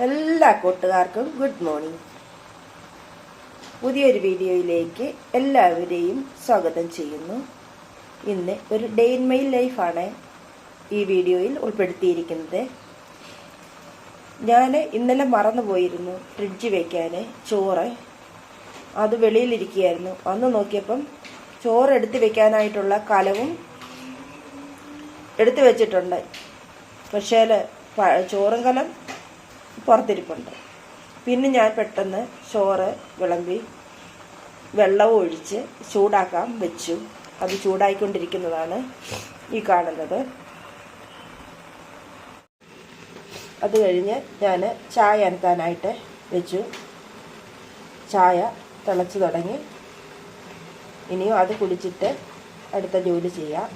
എല്ലാ കൂട്ടുകാർക്കും good morning പുതിയൊരു വീഡിയോയിലേക്ക് എല്ലാവരെയും സ്വാഗതം ചെയ്യുന്നു. ഇന്ന് ഒരു ഡേ ഇൻ മൈ ലൈഫാണ് ഈ വീഡിയോയിൽ ഉൾപ്പെടുത്തിയിരിക്കുന്നത്. ഞാൻ ഇന്നലെ മറന്നു പോയിരുന്നു ഫ്രിഡ്ജ് വയ്ക്കാൻ ചോറ്. അത് വെളിയിലിരിക്കുകയായിരുന്നു. അന്ന് നോക്കിയപ്പം ചോറ് എടുത്ത് വെക്കാനായിട്ടുള്ള കലവും എടുത്തു വെച്ചിട്ടുണ്ട്. പക്ഷേ ചോറും കലം പുറത്തിരിപ്പുണ്ട്. പിന്നെ ഞാൻ പെട്ടെന്ന് ചോറ് വിളമ്പി വെള്ളവും ഒഴിച്ച് ചൂടാക്കാൻ വെച്ചു. അത് ചൂടായിക്കൊണ്ടിരിക്കുന്നതാണ് ഈ കാണുന്നത്. അത് കഴിഞ്ഞ് ഞാൻ ചായ അനത്താനായിട്ട് വെച്ചു. ചായ തിളച്ചു തുടങ്ങി. ഇനിയും അത് കുടിച്ചിട്ട് അടുത്ത ജോലി ചെയ്യാം.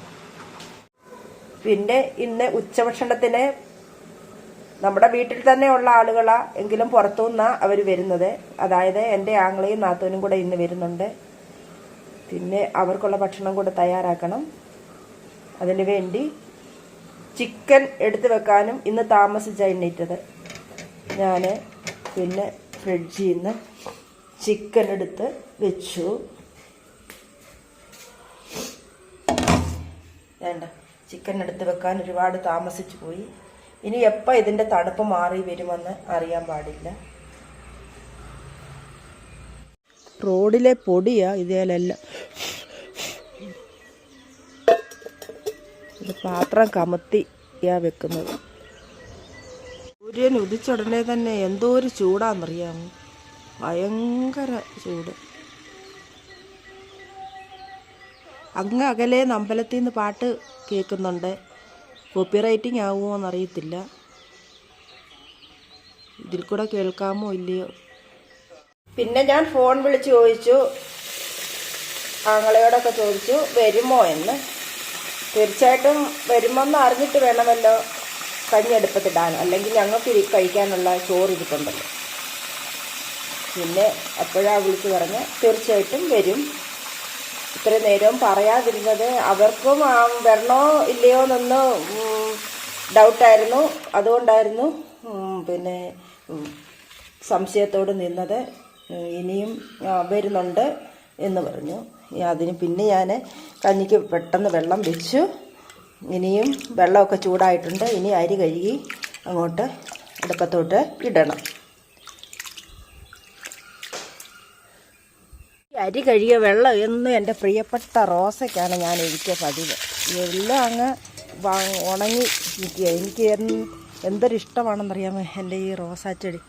പിന്നെ ഇന്ന് ഉച്ചഭക്ഷണത്തിന് നമ്മുടെ വീട്ടിൽ തന്നെ ഉള്ള ആളുകളാ എങ്കിലും പുറത്തുനിന്നാ അവർ വരുന്നത്. അതായത് എന്റെ ആങ്ങളെയും നാത്തൂനും കൂടെ ഇന്ന് വരുന്നുണ്ട്. പിന്നെ അവർക്കുള്ള ഭക്ഷണം കൂടെ തയ്യാറാക്കണം. അതിനു വേണ്ടി ചിക്കൻ എടുത്തു വെക്കാനും ഇന്ന് താമസിച്ച എണ്ണീറ്റത്. ഞാൻ പിന്നെ ഫ്രിഡ്ജിൽ നിന്ന് ചിക്കൻ എടുത്ത് വെച്ചു. വേണ്ട ചിക്കൻ എടുത്ത് വെക്കാൻ ഒരുപാട് താമസിച്ചു പോയി. ഇനി എപ്പോൾ ഇതിന്റെ തണുപ്പ് മാറി വരുമെന്ന് അറിയാൻ പാടില്ല. റോഡിലെ പൊടിയാ ഇതിലെല്ലാം. ഇത് പാത്രം കമത്തിയാ വെക്കുന്നത്. സൂര്യൻ ഉദിച്ചുടനെ തന്നെ എന്തോ ഒരു ചൂടാണെന്നറിയാമോ ഭയങ്കര ചൂട്. അങ്ങ് അകലെ അമ്പലത്തിൽ നിന്ന് പാട്ട് കേൾക്കുന്നുണ്ട്. കോപ്പി റൈറ്റിംഗ് ആകുമോ എന്നറിയത്തില്ല ഇതിൽ കൂടെ കേൾക്കാമോ ഇല്ലയോ? പിന്നെ ഞാൻ ഫോൺ വിളിച്ച് ചോദിച്ചു. ആങ്ങളയോടൊക്കെ ചോദിച്ചു വരുമോ എന്ന്? തീർച്ചയായിട്ടും വരുമെന്ന് അറിഞ്ഞിട്ട് വേണമല്ലോ കഞ്ഞെടുപ്പത്തിടാൻ അല്ലെങ്കിൽ ഞങ്ങൾക്ക് ഇരി കഴിക്കാനുള്ള ചോറ് ഇരിപ്പുണ്ടല്ലോ പിന്നെ അപ്പോഴാണ് വിളിച്ച് പറഞ്ഞ് തീർച്ചയായിട്ടും വരും. ഇത്രയും നേരവും പറയാതിരുന്നത് അവർക്കും വരണോ ഇല്ലയോ എന്നൊന്ന് ഡൗട്ടായിരുന്നു അതുകൊണ്ടായിരുന്നു പിന്നെ സംശയത്തോട് നിന്നത് ഇനിയും വരുന്നുണ്ട് എന്ന് പറഞ്ഞു. അതിന് പിന്നെ ഞാൻ കഞ്ഞിക്ക് പെട്ടെന്ന് വെള്ളം വെച്ചു. ഇനിയും വെള്ളമൊക്കെ ചൂടായിട്ടുണ്ട്. ഇനി അരി കഴുകി അങ്ങോട്ട് അടുപ്പത്തോട്ട് ഇടണം. അരി കഴുകിയ വെള്ളം എന്നും എന്റെ പ്രിയപ്പെട്ട റോസയ്ക്കാണ് ഞാൻ ഒഴിക്കുക പതിവ്. എല്ലാം അങ്ങ് ഉണങ്ങി നിൽക്കുക എനിക്ക് എന്ത് എന്തൊരു ഇഷ്ടമാണെന്നറിയാമോ എന്റെ ഈ റോസാച്ചെടി?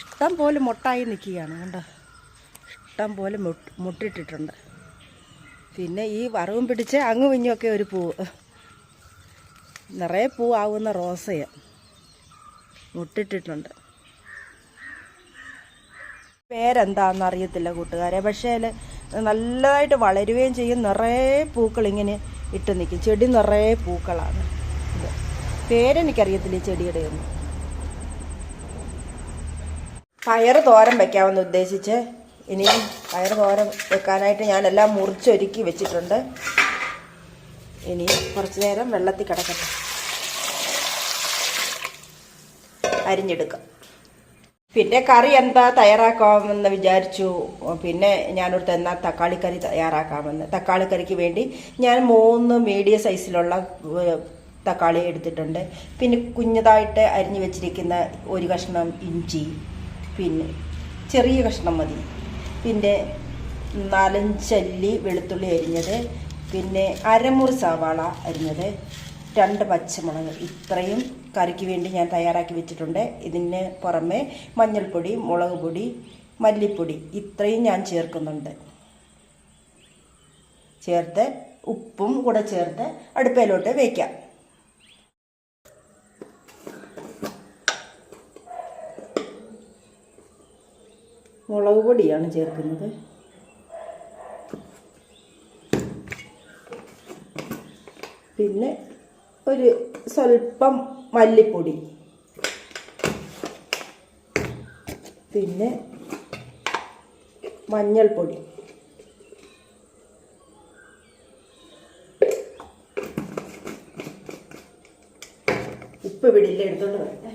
ഇഷ്ടം പോലെ മുട്ടായി നിൽക്കുകയാണ് കണ്ടോ? ഇഷ്ടം പോലെ മുട്ട് മുട്ടിട്ടിട്ടുണ്ട്. പിന്നെ ഈ വറവും പിടിച്ച് അങ്ങ് ഇങ്ങുമൊക്കെ ഒരു പൂവ് നിറയെ പൂവാകുന്ന റോസയാണ് മുട്ടിട്ടിട്ടുണ്ട്. പേരെന്താണെന്ന് അറിയത്തില്ല കൂട്ടുകാരെ. പക്ഷേ നല്ലതായിട്ട് വളരുകയും ചെയ്യും. നിറയെ പൂക്കൾ ഇങ്ങനെ ഇട്ട് നിൽക്കും. ചെടി നിറയെ പൂക്കളാണ്. പേരെനിക്കറിയത്തില്ല ഈ ചെടിയുടെ ഒന്നും. പയറ് തോരൻ വെക്കാമെന്ന് ഉദ്ദേശിച്ച് ഇനിയും പയറ് തോരൻ വെക്കാനായിട്ട് ഞാനെല്ലാം മുറിച്ചൊരുക്കി വെച്ചിട്ടുണ്ട്. ഇനി കുറച്ചു നേരം വെള്ളത്തിൽ കിടക്കട്ടെ. അരിഞ്ഞെടുക്കാം. പിന്നെ കറി എന്താ തയ്യാറാക്കാമെന്ന് വിചാരിച്ചു. പിന്നെ ഞാനൊരു എന്നാ തക്കാളിക്കറി തയ്യാറാക്കാമെന്ന്. തക്കാളിക്കറിക്ക് വേണ്ടി ഞാൻ മൂന്ന് മീഡിയം സൈസിലുള്ള തക്കാളി എടുത്തിട്ടുണ്ട്. പിന്നെ കുഞ്ഞതായിട്ട് അരിഞ്ഞു വെച്ചിരിക്കുന്ന ഒരു കഷ്ണം ഇഞ്ചി. പിന്നെ ചെറിയ കഷ്ണം മതി. പിന്നെ നാലഞ്ചല്ലി വെളുത്തുള്ളി അരിഞ്ഞത്. പിന്നെ അരമുറി സവാള അരിഞ്ഞത്. രണ്ട് പച്ചമുളക്. ഇത്രയും കറിക്ക് വേണ്ടി ഞാൻ തയ്യാറാക്കി വെച്ചിട്ടുണ്ട്. ഇതിന് പുറമെ മഞ്ഞൾപ്പൊടി മുളക് പൊടി മല്ലിപ്പൊടി ഇത്രയും ഞാൻ ചേർക്കുന്നുണ്ട്. ചേർത്ത് ഉപ്പും കൂടെ ചേർത്ത് അടുപ്പയിലോട്ട് വയ്ക്കാം മുളക് പൊടിയാണ് ചേർക്കുന്നത്. പിന്നെ ഒരു സ്വല്പം മല്ലിപ്പൊടി. പിന്നെ മഞ്ഞൾപ്പൊടി. ഉപ്പ് വിടില്ല എടുത്തോണ്ട് വരട്ടെ.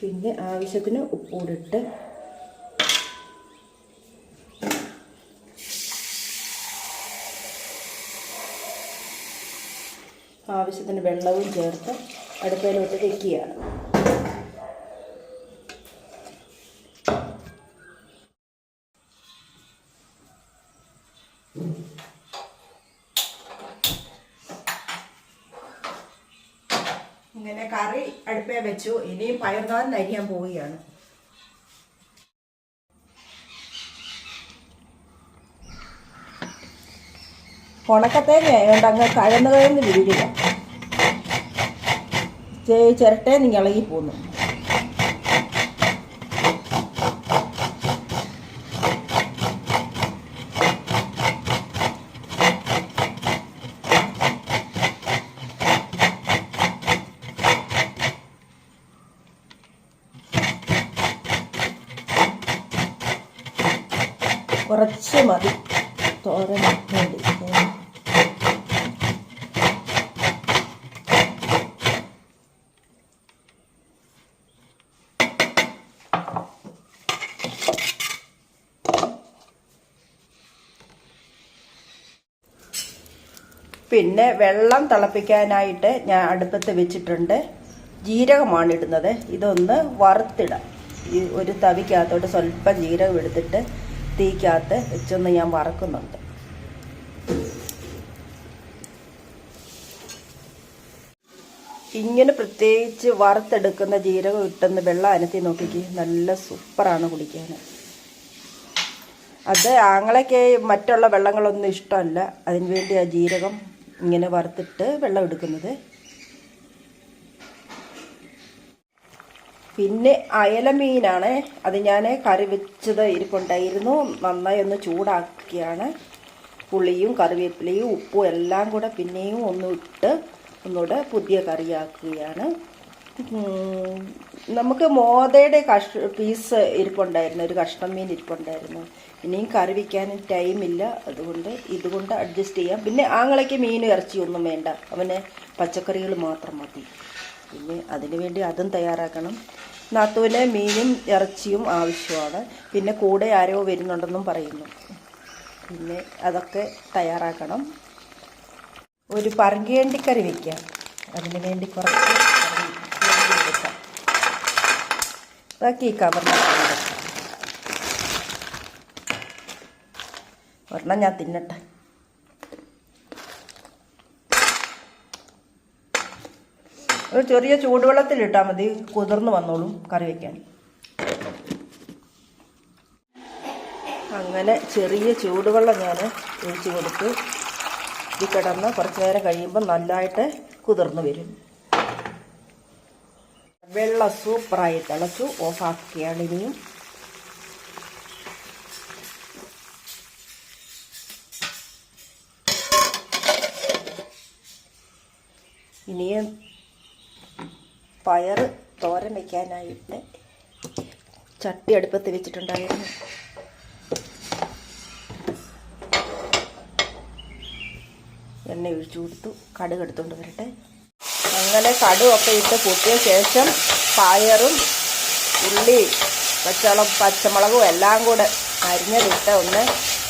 പിന്നെ ആവശ്യത്തിന് ഉപ്പൂടിട്ട് ആവശ്യത്തിന് വെള്ളവും ചേർത്ത് അടുപ്പയിലോട്ട് വെക്കുകയാണ്. ഇങ്ങനെ കറി അടുപ്പേ വെച്ചു. ഇനിയും പയർകാരൻ അരിയാൻ പോവുകയാണ്. ഉണക്കത്തേങ്ങ ആയതുകൊണ്ട് അങ്ങ് കഴന്ന് കഴന്ന് വിരിക്കില്ല ചിരട്ടേന്ന് ഇളകി പോന്നു കുറച്ച് മതി തോരൻ വേണ്ടി പിന്നെ വെള്ളം തിളപ്പിക്കാനായിട്ട് ഞാൻ അടുപ്പത്ത് വെച്ചിട്ടുണ്ട്. ജീരകമാണ് ഇടുന്നത്. ഇതൊന്ന് വറുത്തിടാം. ഈ ഒരു തവിക്കകത്തോട്ട് സ്വല്പം ജീരകം എടുത്തിട്ട് തീക്കകത്ത് വെച്ചൊന്ന് ഞാൻ വറക്കുന്നുണ്ട്. ഇങ്ങനെ പ്രത്യേകിച്ച് വറുത്തെടുക്കുന്ന ജീരകം ഇട്ടെന്ന് വെള്ളം അനത്തി നോക്കിക്ക്. നല്ല സൂപ്പറാണ് കുടിക്കാൻ. അത് ആങ്ങളയ്ക്ക് മറ്റുള്ള വെള്ളങ്ങളൊന്നും ഇഷ്ടമല്ല. അതിന് വേണ്ടി ആ ജീരകം ഇങ്ങനെ വറുത്തിട്ട് വെള്ളം എടുക്കുന്നത്. പിന്നെ അയല മീനാണ് അത് ഞാൻ കറി വെച്ചത് ഇരിപ്പുണ്ടായിരുന്നു. നന്നായി ഒന്ന് ചൂടാക്കിയാണ്. പുളിയും കറിവേപ്പിലയും ഉപ്പും എല്ലാം കൂടെ പിന്നെയും ഒന്ന് ഇട്ട് ഒന്നുകൂടെ പുതിയ കറിയാക്കുകയാണ്. നമുക്ക് മോതയുടെ കഷ് പീസ് ഇരിപ്പുണ്ടായിരുന്നു. ഒരു കഷ്ണം മീൻ ഇരിപ്പുണ്ടായിരുന്നു. ഇനിയും കറി വയ്ക്കാൻ ടൈമില്ല അതുകൊണ്ട് ഇതുകൊണ്ട് അഡ്ജസ്റ്റ് ചെയ്യാം. പിന്നെ ആങ്ങളയ്ക്ക് മീൻ ഇറച്ചിയൊന്നും വേണ്ട. അവന് പച്ചക്കറികൾ മാത്രം മതി. പിന്നെ അതിനു വേണ്ടി അതും തയ്യാറാക്കണം. നാത്തുവിന് മീനും ഇറച്ചിയും ആവശ്യമാണ്. പിന്നെ കൂടെ ആരോ വരുന്നുണ്ടെന്നും പറയുന്നു. പിന്നെ അതൊക്കെ തയ്യാറാക്കണം. ഒരു പറങ്കേണ്ടിക്കറി വയ്ക്കാം അതിന് വേണ്ടി കുറച്ച് വെക്കാം. ബാക്കി വെക്കാം. ഒരെണ്ണം ഞാൻ തിന്നട്ടെ. ഒരു ചെറിയ ചൂടുവെള്ളത്തിലിട്ടാൽ മതി. കുതിർന്ന് വന്നോളും കറി വയ്ക്കാൻ അങ്ങനെ ചെറിയ ചൂടുവെള്ളം ഞാൻ ഒഴിച്ചു കൊടുത്ത് ഇത് കിടന്ന് കുറച്ച് നേരം കഴിയുമ്പോൾ നല്ലതായിട്ട് കുതിർന്ന് വരും. വെള്ളം സൂപ്പറായി തിളച്ചു. ഓഫാക്കിയാണ് ഇനിയും. ഇനിയും പയർ തോരൻ വയ്ക്കാനായിട്ട് ചട്ടി അടുപ്പത്ത് വെച്ചിട്ടുണ്ടായിരുന്നു. എണ്ണ ഒഴിച്ചു കൊടുത്തു. കടുക് എടുത്തുകൊണ്ട് വരട്ടെ. അങ്ങനെ കടുവൊക്കെ ഇട്ട് പൊട്ടിയ ശേഷം പയറും ഉള്ളി പച്ചളം പച്ചമുളകും എല്ലാം കൂടെ അരിഞ്ഞതിട്ട് ഒന്ന്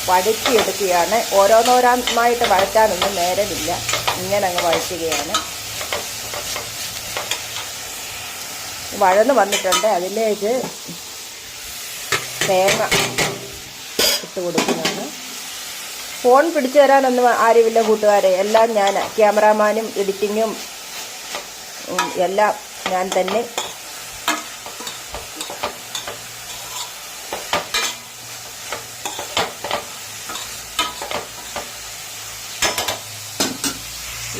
വഴറ്റിയെടുക്കുകയാണ്. ഓരോന്നോരോന്നായിട്ട് വഴറ്റാനൊന്നും നേരമില്ല. ഇങ്ങനെ അങ്ങ് വഴറ്റുകയാണ്. വഴന്ന് വന്നിട്ടുണ്ട്. അതിലേക്ക് തേങ്ങ ഇട്ട് കൊടുക്കുന്നതാണ്. ഫോൺ പിടിച്ചു തരാനൊന്നും ആരുമില്ല കൂട്ടുകാരെ. എല്ലാം ഞാൻ ക്യാമറാമാനും എഡിറ്റിങ്ങും എല്ലാം ഞാൻ തന്നെ.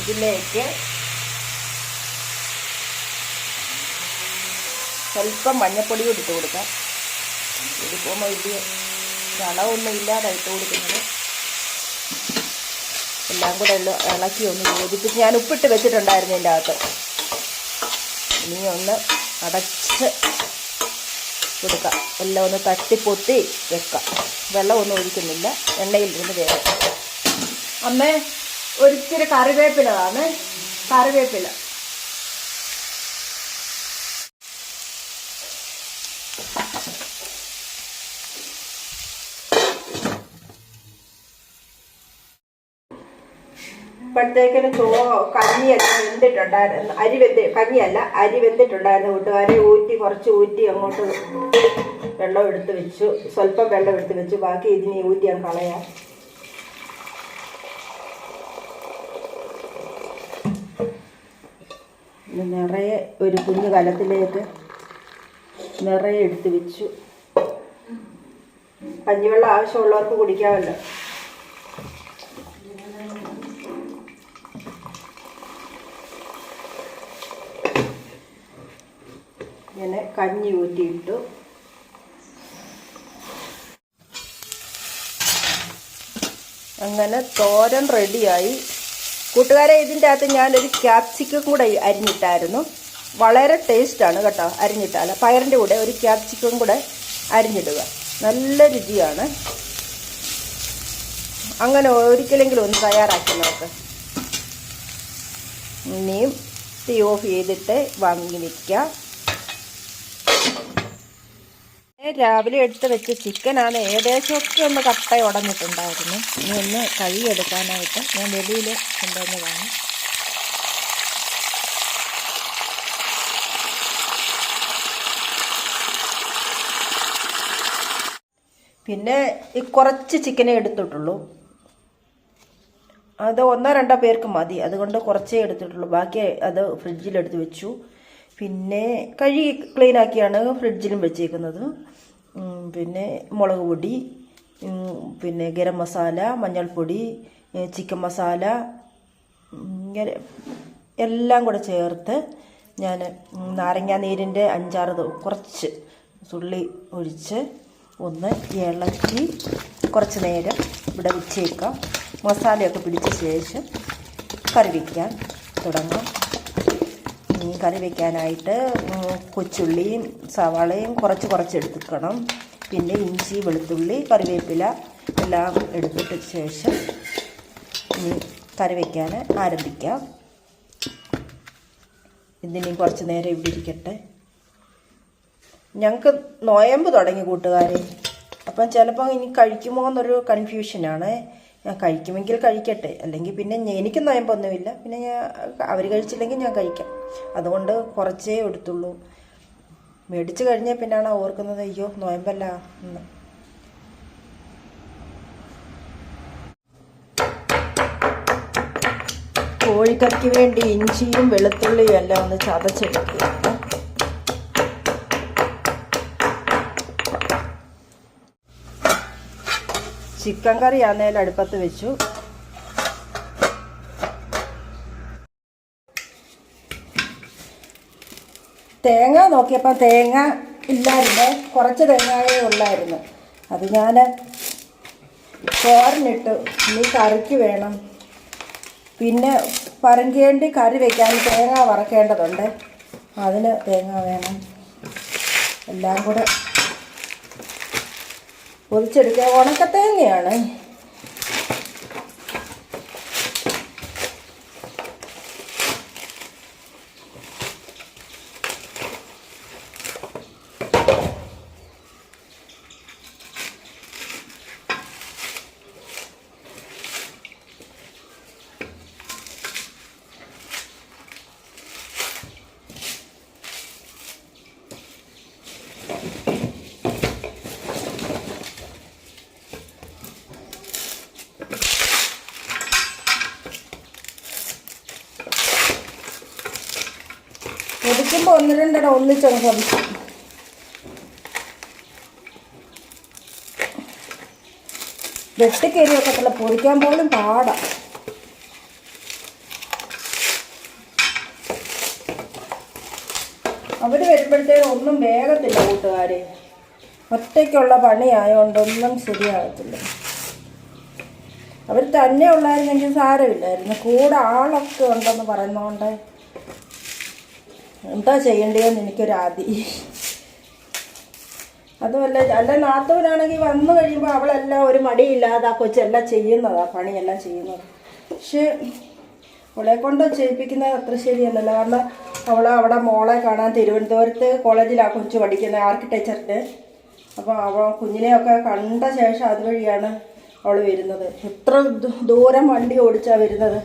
ഇതിലേക്ക് സ്വല്പം മഞ്ഞപ്പൊടി കൂടി ഇട്ട് കൊടുക്കാം ഇതിപ്പോൾ വലിയ വളമൊന്നും ഇല്ലാതെ ഇട്ട് കൊടുക്കുന്നത്. എല്ലാം കൂടെ ഇളക്കി ഒന്ന് യോജിപ്പിച്ച് ഞാൻ ഉപ്പിട്ട് വെച്ചിട്ടുണ്ടായിരുന്നു ഇതിന്റെ അകത്ത്. ഇനി ഒന്ന് അടച്ച് കൊടുക്കാം. എല്ലാം ഒന്ന് തട്ടിപ്പൊത്തി വെക്കാം. വെള്ളമൊന്നും ഒഴിക്കുന്നില്ല. എണ്ണയിൽ എണ്ണയിലിരുന്ന് വേഗം അമ്മേ ഒരിച്ചിരി കറിവേപ്പില ആണ് കറിവേപ്പില. ഇപ്പോഴത്തേക്കിന് ചോ കഞ്ഞിയൊക്കെ വെന്തിട്ടുണ്ടായിരുന്നു. അരി വെന്ത് കഞ്ഞിയല്ല അരി വെന്തിട്ടുണ്ടായിരുന്നു കൂട്ടുകാരെ. ഊറ്റി കുറച്ച് ഊറ്റി അങ്ങോട്ട് വെള്ളം എടുത്ത് വെച്ചു. സ്വല്പം വെള്ളം എടുത്ത് വെച്ചു. ബാക്കി ഇതിനെ ഊറ്റി ഞാൻ കളയാം. നിറയെ ഒരു കുഞ്ഞു കലത്തിലേക്ക് നിറയെ എടുത്ത് വെച്ചു. കഞ്ഞിവെള്ളം ആവശ്യമുള്ളവർക്ക് കുടിക്കാമല്ലോ ഇങ്ങനെ കഞ്ഞി ഊറ്റിയിട്ടു. അങ്ങനെ തോരൻ റെഡിയായി. കൂട്ടുകാരെ ഇതിന്റെ അകത്ത് ഞാനൊരു ക്യാപ്സിക്കം കൂടെ അരിഞ്ഞിട്ടായിരുന്നു. വളരെ ടേസ്റ്റാണ് കേട്ടോ അരിഞ്ഞിട്ടാൽ പയറിന്റെ കൂടെ ഒരു ക്യാപ്സിക്കം കൂടെ അരിഞ്ഞിടുക. നല്ല രുചിയാണ്. അങ്ങനെ ഒരിക്കലെങ്കിലും ഒന്ന് തയ്യാറാക്കി നോക്ക്. ഇനിയും തീ ഓഫ് ചെയ്തിട്ട് വാങ്ങി വയ്ക്കാം രാവിലെ എടുത്ത് വെച്ച ചിക്കനാണ് ഏകദേശമൊക്കെ ഒന്ന് കട്ട ഉടഞ്ഞിട്ടുണ്ടായിരുന്നു. ഇനി ഒന്ന് കഴുകിയെടുക്കാനായിട്ട് ഞാൻ വെളിയിൽ കൊണ്ടുവന്നതാണ് പിന്നെ ഈ കുറച്ച് ചിക്കനെ എടുത്തിട്ടുള്ളൂ. അത് ഒന്നോ രണ്ടോ പേർക്ക് മതി. അതുകൊണ്ട് കുറച്ചേ എടുത്തിട്ടുള്ളൂ. ബാക്കി അത് ഫ്രിഡ്ജിൽ ഫ്രിഡ്ജിലെടുത്ത് വെച്ചു. പിന്നെ കഴുകി ക്ലീനാക്കിയാണ് ഫ്രിഡ്ജിലും വെച്ചേക്കുന്നത്. പിന്നെ മുളക് പൊടി പിന്നെ ഗരം മസാല മഞ്ഞൾപ്പൊടി ചിക്കൻ മസാല എല്ലാം കൂടെ ചേർത്ത് ഞാൻ നാരങ്ങാ നീരിന്റെ അഞ്ചാറ് കുറച്ച് തുള്ളി ഒഴിച്ച് ഒന്ന് ഇളക്കി കുറച്ച് നേരം ഇവിടെ വെച്ചേക്കാം. മസാലയൊക്കെ പിടിച്ച ശേഷം കറി വയ്ക്കാൻ തുടങ്ങാം. മീൻ കറി വെക്കാനായിട്ട് കൊച്ചുള്ളിയും സവാളയും കുറച്ച് കുറച്ച് എടുത്തിക്കണം പിന്നെ ഇഞ്ചി വെളുത്തുള്ളി കറിവേപ്പില എല്ലാം എടുത്തിട്ട് ശേഷം ഇനി കറി വയ്ക്കാൻ ആരംഭിക്കാം. ഇതിനെയും കുറച്ച് നേരം ഇവിടെ ഇരിക്കട്ടെ. ഞങ്ങൾക്ക് നോയമ്പ് തുടങ്ങി കൂട്ടുകാരെ. അപ്പം ചിലപ്പോൾ ഇനി കഴിക്കുമോ എന്നൊരു കൺഫ്യൂഷനാണ് ഞാൻ കഴിക്കുമെങ്കിൽ കഴിക്കട്ടെ. അല്ലെങ്കിൽ പിന്നെ എനിക്ക് നോയമ്പൊന്നുമില്ല. പിന്നെ ഞാൻ അവർ കഴിച്ചില്ലെങ്കിൽ ഞാൻ കഴിക്കാം. അതുകൊണ്ട് കുറച്ചേ എടുത്തുള്ളൂ. മേടിച്ചു കഴിഞ്ഞാൽ പിന്നാണ് ഓർക്കുന്നത് അയ്യോ നോയമ്പല്ല എന്ന്. കോഴിക്കറിക്ക് വേണ്ടി ഇഞ്ചിയും വെളുത്തുള്ളിയും എല്ലാം ഒന്ന് ചതച്ചെടുക്കുക ചിക്കൻ കറി ആന്നേലും അടുപ്പത്ത് വെച്ചു. തേങ്ങ നോക്കിയപ്പോൾ തേങ്ങ ഇല്ലായിരുന്നു. കുറച്ച് തേങ്ങയേ ഉള്ളായിരുന്നു. അത് ഞാൻ ചോറിനിട്ട് ഇനി കറിക്ക് വേണം. പിന്നെ പറങ്കേണ്ടി കറി വയ്ക്കാൻ തേങ്ങ വറക്കേണ്ടതുണ്ട്. അതിന് തേങ്ങ വേണം. എല്ലാം കൂടെ പൊതിച്ചെടുക്കുക ഉണക്കത്തേങ്ങയാണ്. പൊതിക്കുമ്പോൾ ഒന്ന് രണ്ടെണ്ണം ഒന്നിച്ചാണ് പൊതിക്കും വെട്ടിക്കയറി വെക്കത്തില്ല പൊടിക്കാൻ പോലും പാടാ. അവർ വരുമ്പോഴത്തേക്കും ഒന്നും വേഗത്തില്ല കൂട്ടുകാരെ. ഒറ്റയ്ക്കുള്ള പണിയായതുകൊണ്ട് ഒന്നും ശരിയാകത്തില്ല. അവർ തന്നെ ഉള്ളായിരുന്നെങ്കിൽ സാരമില്ലായിരുന്നു. കൂടെ ആളൊക്കെ ഉണ്ടെന്ന് പറയുന്നതുകൊണ്ട് എന്താ ചെയ്യേണ്ടതെന്ന് എനിക്കൊരാതി. അതുമല്ല അല്ല നാത്തൂരാണെങ്കിൽ വന്നു കഴിയുമ്പോൾ അവളെല്ലാം ഒരു മടിയില്ലാതെ ആ കൊച്ചെല്ലാം ചെയ്യുന്നതാ പണിയെല്ലാം ചെയ്യുന്നത്. പക്ഷേ അവളെ കൊണ്ട് ചെയ്യിപ്പിക്കുന്നത് അത്ര ശരിയല്ലല്ലോ. കാരണം അവൾ അവിടെ മോളെ കാണാൻ തിരുവനന്തപുരത്ത് കോളേജിലാണ് കൊച്ചു പഠിക്കുന്നത് ആർക്കിടെക്ചറിന്റെ. അപ്പോൾ അവൾ കുഞ്ഞിനെയൊക്കെ കണ്ട ശേഷം അതുവഴിയാണ് അവൾ വരുന്നത്. എത്ര ദൂരം വണ്ടി ഓടിച്ചാണ് വരുന്നത്.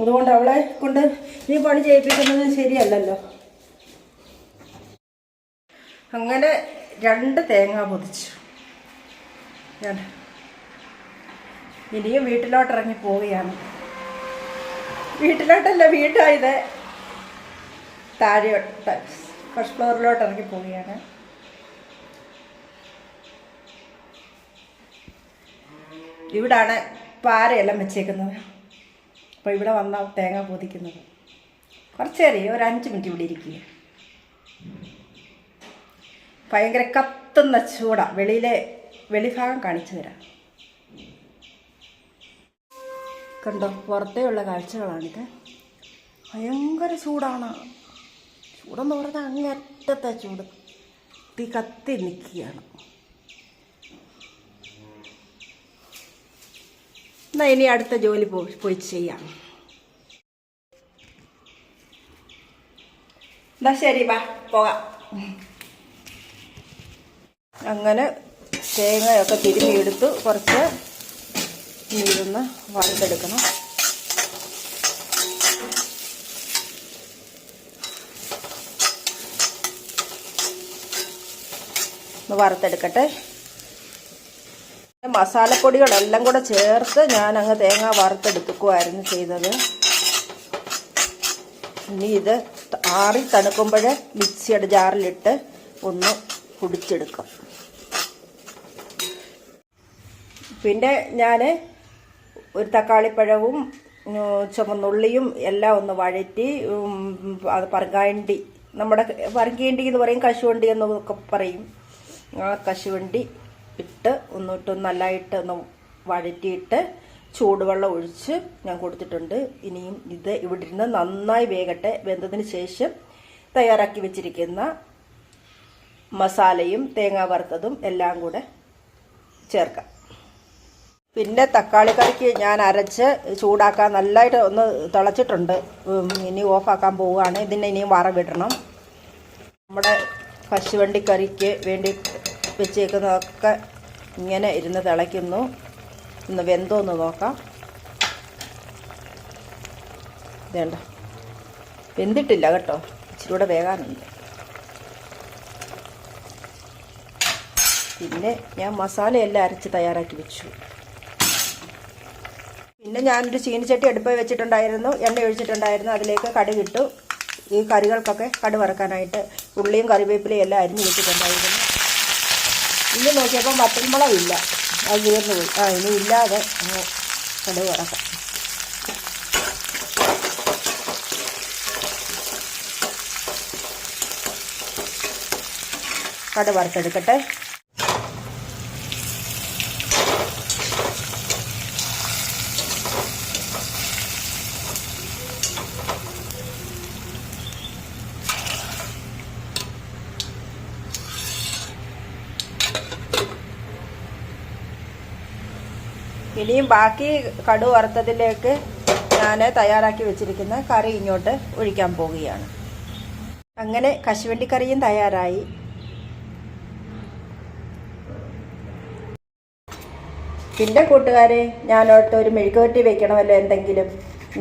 അതുകൊണ്ട് അവളെ കൊണ്ട് ഈ പണി ചെയ്യിപ്പിക്കുന്നത് ശരിയല്ലല്ലോ. അങ്ങനെ രണ്ട് തേങ്ങ പൊതിച്ചു. ഞാൻ ഇനിയും വീട്ടിലോട്ട് ഇറങ്ങി പോവുകയാണ്. വീട്ടിലോട്ടല്ല വീട്ടായത് താഴെയോട്ട് ഫസ്റ്റ് ഫ്ലോറിലോട്ട് ഇറങ്ങി പോവുകയാണ്. ഇവിടാണ് പാരയെല്ലാം വെച്ചേക്കുന്നത്. അപ്പോൾ ഇവിടെ വന്ന തേങ്ങ പൊതിക്കുന്നത്. കുറച്ചേറിയ ഒരു അഞ്ച് മിനിറ്റ് ഇവിടെ ഇരിക്കുക ഭയങ്കര കത്തുന്ന ചൂടാ. വെളിയിലെ വെളിഭാഗം കാണിച്ചു തരാം. കണ്ടോ? പുറത്തേയുള്ള കാഴ്ചകളാണിത്. ഭയങ്കര ചൂടാണ്. ചൂടെന്ന് പറഞ്ഞാൽ അങ്ങേറ്റത്തെ ചൂട്. തീ കത്തി നിൽക്കുകയാണ്. എന്നാൽ ഇനി അടുത്ത ജോലി പോയി പോയി ചെയ്യാം. എന്നാ ശരി വാ പോകാം. അങ്ങനെ തേങ്ങയൊക്കെ തിരുമ്മിയെടുത്തു കുറച്ച് നീരുന്ന് വറുത്തെടുക്കണം. ഒന്ന് വറുത്തെടുക്കട്ടെ. മസാലപ്പൊടികളെല്ലാം കൂടെ ചേർത്ത് ഞാൻ അങ്ങ് തേങ്ങ വറുത്തെടുക്കുമായിരുന്നു ചെയ്തത്. ഇനി ഇത് ആറി തണുക്കുമ്പോൾ മിക്സിയുടെ ജാറിലിട്ട് ഒന്ന് പൊടിച്ചെടുക്കാം പിന്നെ ഞാൻ ഒരു തക്കാളിപ്പഴവും ചുമന്നുള്ളിയും എല്ലാം ഒന്ന് വഴറ്റി അത് പറങ്കാണ്ടി നമ്മുടെ പറങ്കേണ്ടി എന്ന് പറയും കശുവണ്ടി എന്നൊക്കെ പറയും. ആ കശുവണ്ടി ഇട്ട് ഒന്നിട്ട് നല്ലതായിട്ട് ഒന്ന് വഴറ്റിയിട്ട് ചൂടുവെള്ളം ഒഴിച്ച് ഞാൻ കൊടുത്തിട്ടുണ്ട്. ഇനിയും ഇത് ഇവിടെ ഇരുന്ന് നന്നായി വേകട്ടെ. വെന്തതിന് ശേഷം തയ്യാറാക്കി വെച്ചിരിക്കുന്ന മസാലയും തേങ്ങ വറുത്തതും എല്ലാം കൂടെ ചേർക്കാം. പിന്നെ തക്കാളി കറിക്ക് ഞാൻ അരച്ച് ചൂടാക്കാൻ നല്ലതായിട്ട് ഒന്ന് തിളച്ചിട്ടുണ്ട്. ഇനി ഓഫാക്കാൻ പോവുകയാണ്. ഇതിനെ ഇനിയും വറവിടണം നമ്മുടെ കശുവണ്ടി കറിക്ക് വേണ്ടി വെച്ചേക്കുന്നതൊക്കെ ഇങ്ങനെ ഇരുന്ന് തിളയ്ക്കുന്നു. ഒന്ന് വെന്തോ ഒന്ന് നോക്കാം. വേണ്ട വെന്തിട്ടില്ല കേട്ടോ. ഇച്ചിരി കൂടെ വേകാനുണ്ട്. പിന്നെ ഞാൻ മസാലയെല്ലാം അരച്ച് തയ്യാറാക്കി വെച്ചു. പിന്നെ ഞാനൊരു ചീനിച്ചട്ടി അടുപ്പ് വെച്ചിട്ടുണ്ടായിരുന്നു എണ്ണ ഒഴിച്ചിട്ടുണ്ടായിരുന്നു അതിലേക്ക് കടുകിട്ടു. ഈ കറികൾക്കൊക്കെ കടു വറക്കാനായിട്ട് ഉള്ളിയും കറിവേപ്പിലയും എല്ലാം അരിഞ്ഞ് വെച്ചിട്ടുണ്ടായിരുന്നു. ഇനി നോക്കിയപ്പം വറ്റൽമുളകില്ല. അത് തീർന്നു പോയി. ആ ഇനി ഇല്ലാതെ കടുക് വറക്കാം. കട വറുത്തെടുക്കട്ടെ. ഇനിയും ബാക്കി കടു വറുത്തതിലേക്ക് ഞാൻ തയ്യാറാക്കി വെച്ചിരിക്കുന്ന കറി ഇങ്ങോട്ട് ഒഴിക്കാൻ പോവുകയാണ്. അങ്ങനെ കശുവണ്ടി കറിയും തയ്യാറായി. പിന്നെ കൂട്ടുകാരെ ഞാനോട്ട് ഒരു മെഴുകുവരട്ടി വെക്കണമല്ലോ എന്തെങ്കിലും.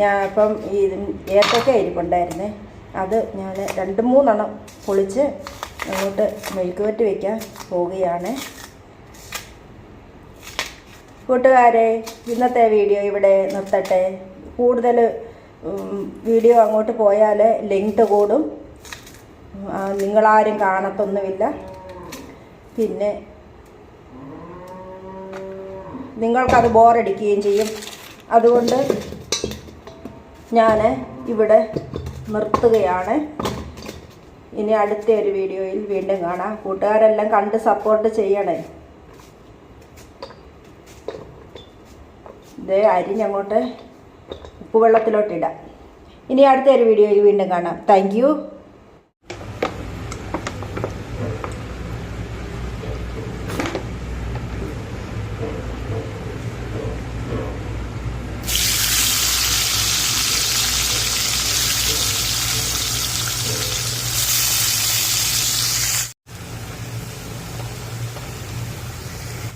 ഞാൻ അപ്പം ഈ ഏത്തക്ക ഇരിപ്പുണ്ടായിരുന്നേ അത് ഞാൻ രണ്ട് മൂന്നെണ്ണം പൊളിച്ച് അങ്ങോട്ട് മെഴുകുവരട്ടി വയ്ക്കാൻ പോവുകയാണ്. കൂട്ടുകാരെ ഇന്നത്തെ വീഡിയോ ഇവിടെ നിർത്തട്ടെ. കൂടുതൽ വീഡിയോ അങ്ങോട്ട് പോയാൽ ലെങ്ത് കൂടും. നിങ്ങളാരും കാണത്തൊന്നുമില്ല. പിന്നെ നിങ്ങൾക്കത് ബോറടിക്കുകയും ചെയ്യും. അതുകൊണ്ട് ഞാൻ ഇവിടെ നിർത്തുകയാണ്. ഇനി അടുത്ത ഒരു വീഡിയോയിൽ വീണ്ടും കാണാം. കൂട്ടുകാരെല്ലാം കണ്ട് സപ്പോർട്ട് ചെയ്യണേ. ഇത് അരിഞ്ഞങ്ങോട്ട് ഉപ്പുവെള്ളത്തിലോട്ടിടാം ഇനി അടുത്തൊരു വീഡിയോയിൽ വീണ്ടും കാണാം. താങ്ക്